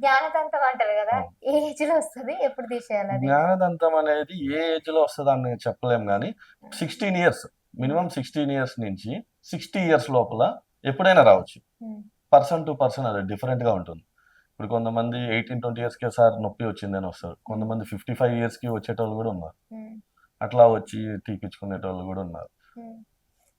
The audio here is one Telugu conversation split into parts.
జ్ఞానదంతం అంటారు కదా. ఏ ఏజ్లో వస్తుంది? ఎప్పుడు తీసేయాలి జ్ఞానదంతం అనేది ఏ ఏజ్లో వస్తుంది అని చెప్పలేం కానీ sixteen years minimum sixteen years నుంచి సిక్స్టీ ఇయర్స్ లోపల ఎప్పుడైనా రావచ్చు. పర్సన్ టు పర్సన్ అది different గా ఉంటుంది. ఇప్పుడు కొంతమంది ఎయిటీన్ ట్వంటీ ఇయర్స్కి సార్ నొప్పి వచ్చిందని వస్తారు. కొంతమంది ఫిఫ్టీ ఫైవ్ ఇయర్స్కి వచ్చేటోళ్ళు కూడా ఉన్నారు. అట్లా వచ్చి తీపించుకునేటోళ్ళు కూడా ఉన్నారు.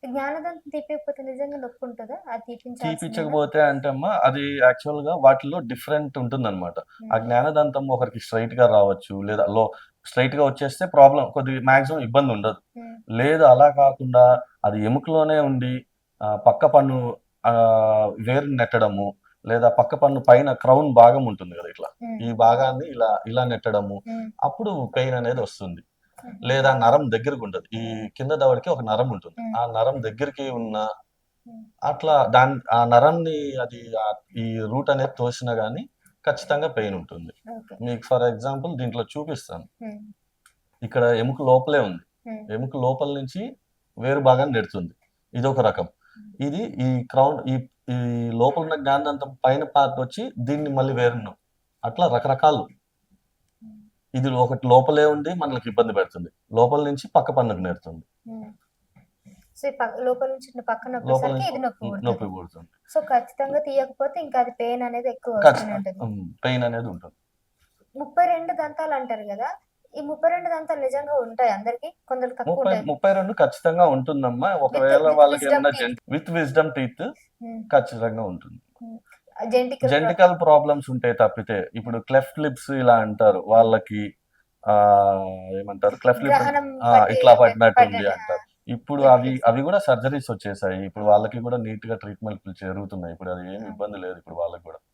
జ్ఞానదంతం నిజంగా నొప్పి ఉంటుందా అది తీపించాల్సిందేనా? తీపించకపోతే అంటే అమ్మా అది యాక్చువల్గా వాటిలో డిఫరెంట్ ఉంటుందన్నమాట. ఆ జ్ఞానదంతం ఒకరికి స్ట్రైట్గా రావచ్చు లేదా లో స్ట్రైట్గా వచ్చేస్తే ప్రాబ్లం కొద్ది మాక్సిమం ఇబ్బంది ఉండదు. ఉమ్, లేదు అలా కాకుండా అది ఎముకలోనే ఉండి ఆ, పక్క పన్ను ఆ, వేరు నెట్టడము లేదా పక్క పన్ను పైన క్రౌన్ భాగం ఉంటుంది కదా ఇట్లా. ఉమ్, ఈ భాగాన్ని ఇలా ఇలా నెట్టడము ఉమ్, అప్పుడు పెయిన్ అనేది వస్తుంది. లేదా నరం దగ్గరకు ఉంటుంది ఈ కింద దవడికి ఒక నరం ఉంటుంది. ఆ నరం దగ్గరికి ఉన్న. అట్లా దాని ఆ నరాన్ని అది ఈ రూట్ అనేది తోసినా గానీ ఖచ్చితంగా పెయిన్ ఉంటుంది. మీకు ఫర్ ఎగ్జాంపుల్ దీంట్లో చూపిస్తాను. ఇక్కడ ఎముక లోపలే ఉంది. ఎముక లోపల నుంచి వేరు భాగాన్ని నెడుతుంది. ఇది ఒక రకం ఇది ఈ క్రౌన్ ఈ ఈ లోపల ఉన్న జ్ఞానదంతం పైన పార్ట్ వచ్చి దీన్ని మళ్ళీ వేరును అట్లా రకరకాలు. ఇది ఒకటి లోపలే ఉండి మనకి ఇబ్బంది పెడుతుంది. లోపల నుంచి పక్క పన్నుకు నేరుతుంది. పక్క- లోపల నుంచి ఇది నొప్పి పుడుతుంది. సో ఖచ్చితంగా తీయకపోతే ఇంకా అది పెయిన్ అనేది ఎక్కువ పెయిన్ అనేది ఉంటుంది. ముప్పై రెండు దంతాలు అంటారు కదా ఈ ముప్పై రెండు దంతాలు నిజంగా ఉంటాయి అందరికి? కొందరు తక్కువ ముప్పై రెండు ఖచ్చితంగా ఉంటుందమ్మా. ఒకవేళ వాళ్ళకి. విత్ విజ్డమ్ టీత్ ఖచ్చితంగా ఉంటుంది. జెంటికల్ ప్రాబ్లమ్స్ ఉంటాయి తప్పితే. ఇప్పుడు క్లెఫ్ట్ లిప్స్ ఇలా అంటారు. వాళ్ళకి ఆ ఏమంటారు? క్లెఫ్ట్ లిప్ ఇట్లా పడినట్టు ఉంది పడ్డది. అంటారు. ఇప్పుడు అవి. అవి కూడా సర్జరీస్ వచ్చేసాయి. ఇప్పుడు వాళ్ళకి కూడా నీట్గా ట్రీట్మెంట్ జరుగుతున్నాయి. ఇప్పుడు అది ఏమి ఇబ్బంది లేదు ఇప్పుడు వాళ్ళకి కూడా.